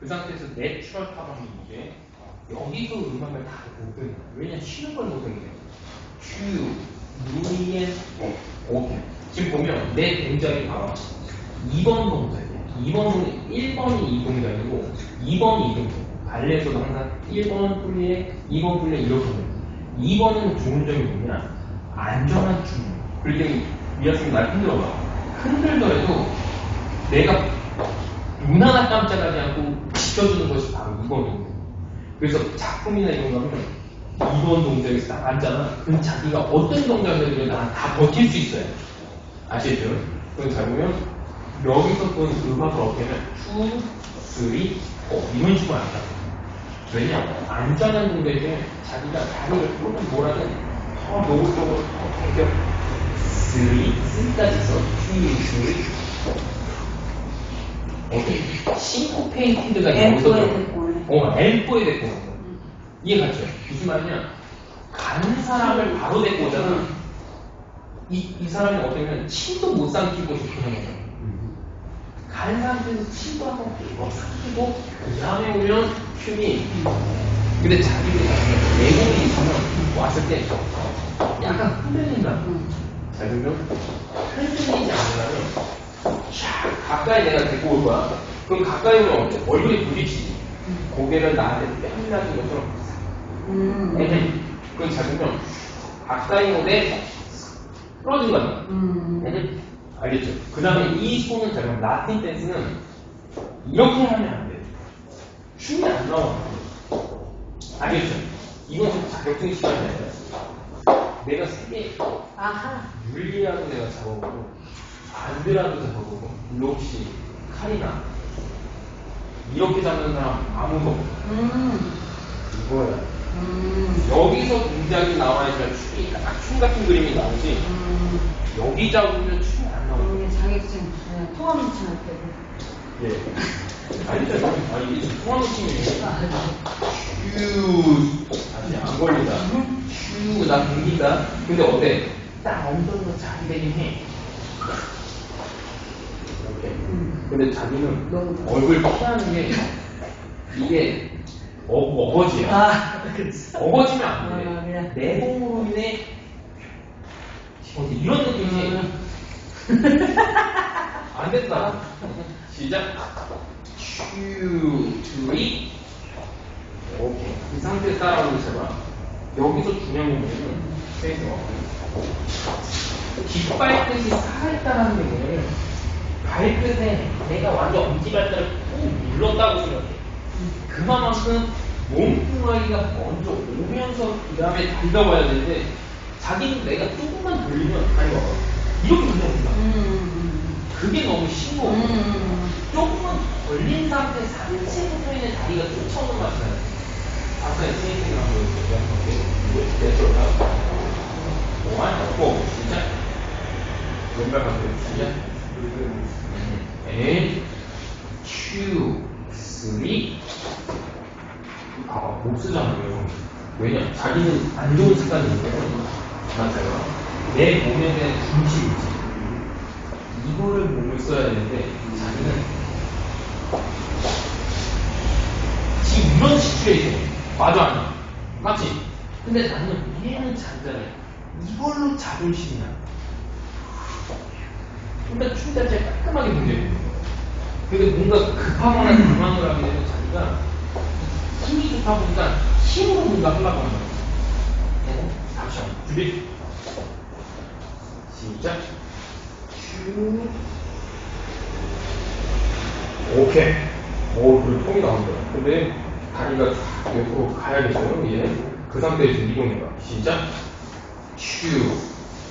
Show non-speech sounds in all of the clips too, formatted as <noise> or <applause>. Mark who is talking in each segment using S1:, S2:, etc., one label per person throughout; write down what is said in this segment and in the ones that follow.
S1: 그 상태에서 내추럴 이제 여기서 음악을 다 못해요. 왜냐면 쉬는 걸 못하게 돼요. 큐, 누리엔, 오케이. 지금 보면 내 동작이 바로 2번 동작이에요. 2번 동작, 1번이 이 동작이고 2번이 이 동작. 발레에서도 항상 1번 플리에 2번 플리에 이렇게 해요. 2번은 좋은 점이 뭐냐? 안전한 춤. 그럴 때 미아스님 날 흔들어봐. 흔들더라도 내가 눈 하나 깜짝하지 않고 지켜주는 것이 바로 2번 동작. 그래서 작품이나 이런 거 하면 2번 동작에서 딱 앉잖아. 그럼 자기가 어떤 동작을 해도 난다 버틸 수 있어요. 아시죠? 그럼 잘 보면 여기서 또 음악을 어떻게 하면 2, 3, 4 이런 식으로 한다. 왜냐? 안전한 동작에 자기가 다리를 또는 뭐라든 더 노골적으로 더 당겨 3, 3까지 써 2, 3 오케이. 싱코페이티드가 여기서. 어, 엠포에 데리고 오는 거야. 이해 갔죠? 무슨 말이냐? 가는 사람을 바로 데리고 오잖아. 이, 이 사람이 어쩌면 침도 못 삼키고 싶은 거잖아. 가는 사람들은 침도 한번 막 삼키고, 그 다음에 오면 큐이. 근데 자기도 내공이 있으면 왔을 때 약간 흔들린다. 잘 들면 흔들리지 않으려면 샥 가까이 내가 데리고 올 거야. 그럼 가까이 오면 어때? 얼굴이 부딪히지. 고개를 나한테 뺨이라는 것처럼
S2: 음.
S1: 애들 그건 잡으면 가까이 오되 풀어진 거야.
S2: 음.
S1: 알겠죠? 그 다음에 이 손은 잡으면 라틴 댄스는 이렇게 하면 안 돼. 춤이 안 나와. 알겠죠? 이건 좀 자격증 시간이 아니라 내가 세개
S2: 아하.
S1: 율리아도 내가 잡아보고 안드라도 잡아보고 록시 카리나 이렇게 잡는 사람 아무도 없어.
S2: 음.
S1: 이거야.
S2: 음.
S1: 여기서 동작이 나와야지만 춤이 딱춤 같은 그림이 나오지
S2: 음.
S1: 여기 잡으면 춤이 안 나오고
S2: 우리 자격증 통합 할 때도.
S1: 예 알죠? 아 이게 지금 통하는 춤이에요 휴 아직 안 걸린다 휴나 당긴다 근데 어때? 딱 엉덩이로 자기 되긴 해
S2: 음.
S1: 근데 자기는
S2: 너무
S1: 얼굴 피하는 게 이게 어, 어거지야
S2: 아.
S1: 어거지면 안
S2: 아,
S1: 돼.
S2: 그래.
S1: 내공으로 인해 어, 이런 느낌이 <laughs> 안 된다. 시작. 슈, 트리. 오케이. 이 상태 따라오고 있어봐. 여기서 중요한 건 뭐냐면 페이스 뒷발끝이 살아있다는 게 뭐냐면 발끝에 내가 완전 엄지발가락을 꾹 눌렀다고 생각해. 그만큼 몸뚱아리가 먼저 오면서 그 다음에 다리가 와야 되는데 자기는 내가 조금만 돌리면 다리가 와. 이렇게 돌려온다.
S2: 음.
S1: 그게 너무 심고
S2: 음.
S1: 조금만 걸린 상태 상체부터 있는 다리가 쫓아오는 맛이 나요. 아까 트레이닝을 한번 얘기할게요. 이거 내려가. 오만, 고, 시작. 왼발 가세요. 시작. 앤, 큐, 쓰리. 아, 못 쓰잖아요. 왜냐? 자기는 안 좋은 습관이 있거든. 맞아요. 내 몸에 대한 중심이 있지. 이거를 몸을 써야 되는데, 자기는 지금 이런 시츄에이션. 맞아, 아니야? 맞지? 근데 나는 얘는 잔잔해. 이걸로 자존심이 나. 그러니까 춤 자체 깔끔하게 문제예요. 근데 뭔가 급하거나 불만을 하게 되면 자기가 힘이 좋다 보니까 힘으로 뭔가 하려고 하는 거예요. 어? 잠시만. 준비. 시작. 큐. 오케이. 오, 그리고 통이 나온다. 근데 다리가 쫙 옆으로 가야겠어요. 얘. 그 상태에서 이동해봐. 시작. 큐.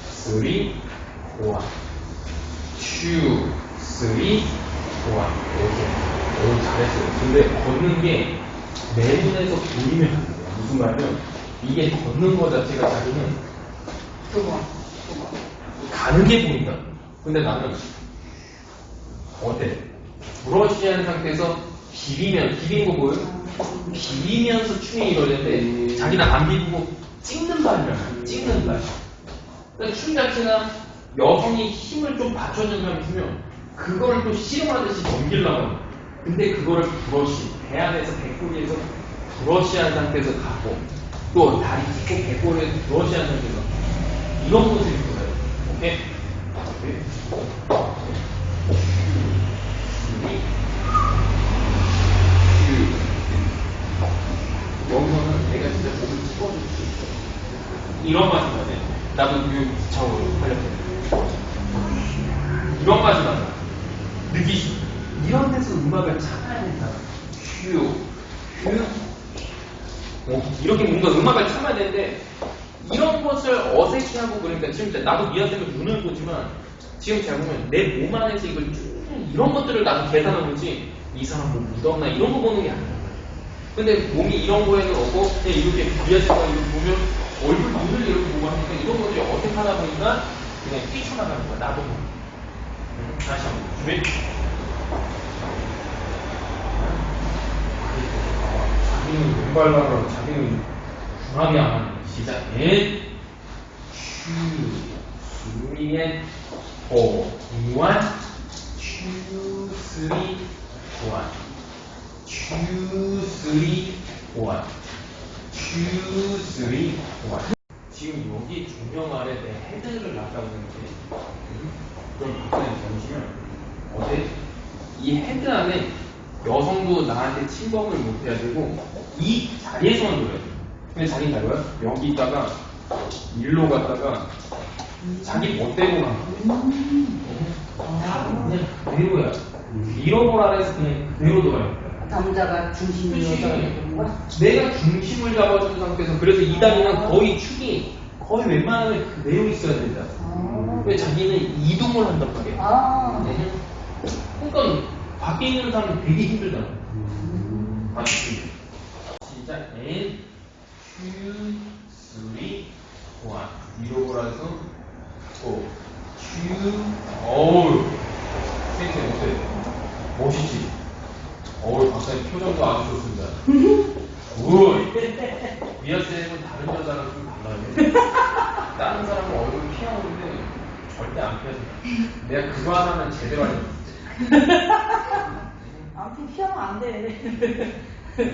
S1: 쓰리. 원. 큐. 쓰리. 원. 오케이. 오, 잘했어요. 근데 걷는 게 내 눈에서 보이면 안 돼요. 무슨 말이냐면 이게 걷는 거 자체가 자기는. 가는 게 보인다. 근데 나는 어때? 브러쉬한 상태에서 비비면 비비는 거 보여? 비비면서 춤이 이루어지는데 자기는 안 비비고 찍는 발이야. 찍는 발. 그러니까 춤 자체가 여성이 힘을 좀 받쳐준 사람이 있으면 그거를 또 씨름하듯이 넘기려고 거야. 근데 그거를 브러쉬, 배 안에서 배꼽에서 브러쉬한 상태에서 가고, 또 다리 뒷고 배꼽에서 브러쉬한 상태에서 이런 모습이 보여요. 오케이? 네. 준비. 큐. 여기서는 내가 진짜 몸을 찍어줄 수 있어. 이런 맛이 나네. 나도 그 저거 걸렸거든. 이런 나잖아. 느끼시. 이런 데서 음악을 찾아야 된다. 휴, 휴. 어, 이렇게 뭔가 음악을 참아야 되는데, 이런 것을 어색해하고 그러니까 지금 나도 미아 때문에 눈을 보지만, 지금 잘 보면 내 몸 안에서 이걸 쭉, 이런 것들을 나도 계산하고 있지, 이 사람 뭐 묻었나, 이런 거 보는 게 아니야. 근데 몸이 이런 거에는 없고, 그냥 이렇게 미아씨가 이렇게 보면, 얼굴 눈을 이렇게 보고 하니까 이런 것들이 어색하다 보니까, 그냥 뛰쳐나가는 거야, 나도 모르게. 음, 다시 한 번. 준비. 자기는 왼발라고 자기는 중하게 안 하는 시작. 슈, 쓰리, 원, 슈, 쓰리, 원, 슈, 쓰리, 원. 지금 여기 조명 아래 내 헤드를 놨다고 했는데, 좀 박사님 보시면 어제 이 헤드 안에 여성도 나한테 침범을 못 해야 되고 이 자리에서만 놀아야 돼. 근데 자기 잘 봐요. 여기 있다가 일로 갔다가 자기 멋대로 가. 다 그냥 그대로야. 잃어보라 해서 그냥 그대로 돌아요.
S2: 남자가 중심이어서 그런 거야?
S1: 내가 중심을 잡아준 상태에서 그래서 이 다리는 거의 축이 거의 웬만하면 그대로 있어야 된다.
S2: 아.
S1: 왜 자기는 이동을 한단 말이야.
S2: 아.
S1: 그러니까 밖에 있는 사람은 되게 힘들잖아. 맞지? 시작. N, Q, 3, 1. 위로 돌아서 5. Q, 어우. 생생 어때? 멋있지? 어우, 박사님 표정도 아주 좋습니다. <laughs> 굿! <laughs> 미아 쌤은 다른 여자랑 좀 달라요. 다른 사람은 얼굴 피하는데 절대 안 피하지. 내가 그거 하나는 제대로 하는
S2: 아무튼 피하면 안 돼.